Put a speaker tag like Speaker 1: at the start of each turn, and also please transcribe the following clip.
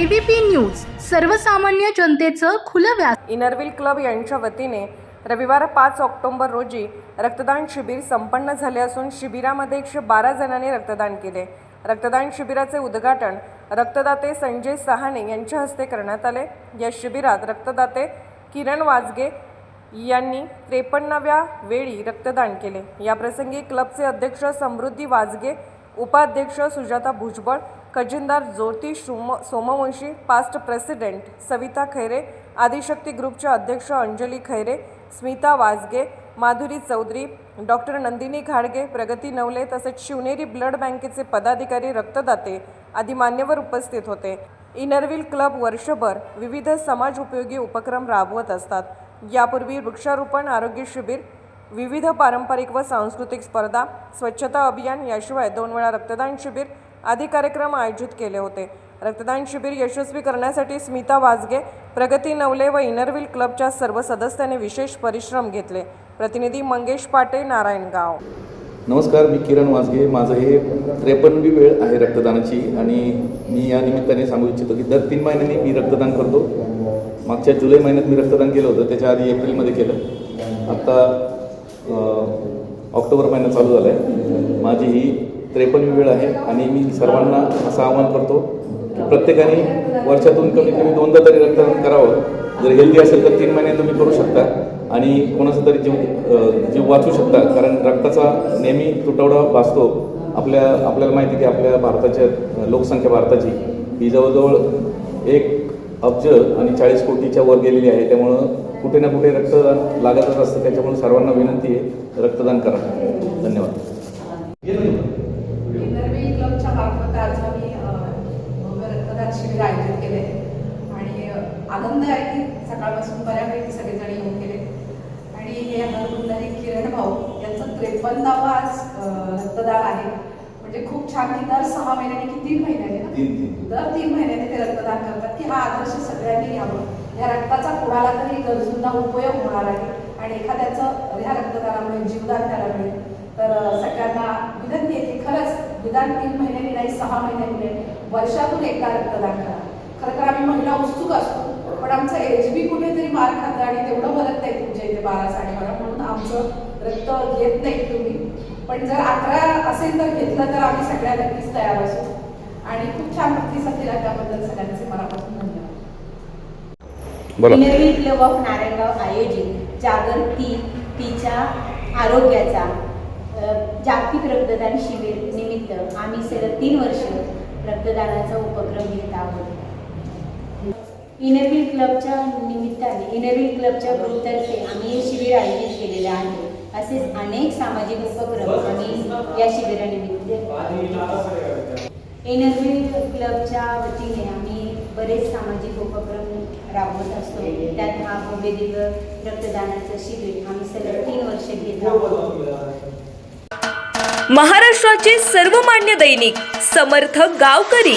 Speaker 1: ABP news सर्वसामान्य जनतेचं खुलं व्यास
Speaker 2: इनरविल क्लब यांच्या वतीने रविवार पाच ऑक्टोबर रोजी रक्तदान शिबिर संपन्न झाले असून शिबिरामध्ये एकशे बारा जणांनी रक्तदान केले. रक्तदान शिबिराचे उद्घाटन रक्तदाते संजय सहाणे यांच्या हस्ते करण्यात आले. या शिबिरात रक्तदाते किरण वाजगे यांनी त्रेपन्नाव्या वेळी रक्तदान केले. याप्रसंगी क्लबचे अध्यक्ष समृद्धी वाजगे उपाध्यक्ष सुजाता भुजबळ खजिनदार ज्योती सोम सोमवंशी पास्ट प्रेसिडेंट सविता खैरे आदिशक्ती ग्रुपच्या अध्यक्ष अंजली खैरे स्मिता वाजगे माधुरी चौधरी डॉक्टर नंदिनी घाडगे प्रगती नवले तसेच शिवनेरी ब्लड बँकेचे पदाधिकारी रक्तदाते आदी मान्यवर उपस्थित होते. इनरव्हील क्लब वर्षभर विविध समाज उपयोगी उपक्रम राबवत असतात. यापूर्वी वृक्षारोपण आरोग्य शिबिर विविध पारंपरिक व सांस्कृतिक स्पर्धा स्वच्छता अभियान याशिवाय दोन वेळा रक्तदान शिबिर आदी कार्यक्रम आयोजित केले होते. रक्तदान शिबिर यशस्वी करण्यासाठी स्मिता वाजगे प्रगती नवले व इनरविल क्लबच्या सर्व सदस्यांनी विशेष परिश्रम घेतले. प्रतिनिधी मंगेश पाटे नारायणगाव
Speaker 3: नमस्कार मी किरण वाजगे. माझं हे त्रेपन्नवी वेळ आहे रक्तदानाची आणि मी या निमित्ताने सांगू इच्छितो की दर तीन महिन्यांनी मी रक्तदान करतो. मागच्या जुलै महिन्यात मी रक्तदान केलं होतं त्याच्या आधी एप्रिलमध्ये केलं. आत्ता ऑक्टोबर महिना चालू झाला आहे माझी ही त्रेपन्नवी वेळ आहे आणि मी सर्वांना असं आवाहन करतो की प्रत्येकाने वर्षातून कमीत कमी दोनदा तरी रक्तदान करावं. जर हेल्दी असेल तर तीन महिने तुम्ही करू शकता आणि कोणाचा तरी जीव जीव वाचू शकता. कारण रक्ताचा नेहमी तुटवडा भासतो. आपल्या आपल्याला माहिती आहे की आपल्या भारताच्या लोकसंख्या भारताची ही जवळजवळ एक अब्ज आणि चाळीस कोटीच्या वर गेलेली आहे. त्यामुळं कुठे ना कुठे रक्तदान लागतच असतं. त्याच्यामुळे सर्वांना विनंती आहे रक्तदान करा. धन्यवाद
Speaker 4: इंटरव्ह्यू क्लबच्या मार्फत आज आम्ही अ, भव्य रक्तदान शिबिर आयोजित केले आणि अ, आनंद आहे की सकाळपासून बऱ्यापैकी सगळेजण येऊन गेले. आणि हे हरगुंडारी किरण भाऊ यांचं त्रेपन्नावा आज रक्तदान आहे. म्हणजे खूप छान की दर सहा महिन्याने की तीन महिन्याने दर तीन महिन्याने ते रक्तदान करतात. की हा आदर्श सगळ्यांनी घ्यावं. या रक्ताचा कोणाला तरी गरजूंना उपयोग होणार आहे. आणि एखाद्याचं ह्या रक्तदानामुळे जीवदान त्याला मिळेल. तर सगळ्यांना विनंती आहे की खरंच निदान तीन महिन्यांनी नाही सहा महिन्यांनी नाही वर्षातून एकदा रक्तदान करा. खरं तर आम्ही महिला उत्सुक असतो. पण आमचं एच बी कुठेतरी मार खातं आणि तेवढं भरत नाही तुमच्या इथे बारा साडेबारा म्हणून आमचं रक्त घेत नाही तुम्ही. पण जर अकरा असेल तर घेतलं तर आम्ही सगळ्या नक्कीच तयार असू. आणि खूप छान प्रतिसाद दिला त्याबद्दल सगळ्यांचे मनापासून धन्यवाद.
Speaker 5: क्लब ऑफ नारायणगाव आयोजित जागर ती तिच्या आरोग्याचा जागतिक रक्तदान शिबिर निमित्त आम्ही सलग तीन वर्ष रक्तदानाचा उपक्रम घेत आहोत. इनरव्हील क्लबच्या निमित्ताने इनरव्हील क्लबच्या ग्रुपतर्फे आम्ही हे शिबिर आयोजित केलेले आहे. असेच अनेक सामाजिक उपक्रम आम्ही या शिबिरानिमित्त एनर्जी क्लबच्या वतीने आम्ही बरेच सामाजिक उपक्रम राबवत असतो. त्यात हा भव्य दिव्य रक्तदानाचं शिबिर आम्ही सलग तीन वर्ष घेत आहोत.
Speaker 6: महाराष्ट्राचे सर्वमान्य दैनिक समर्थ गावकरी.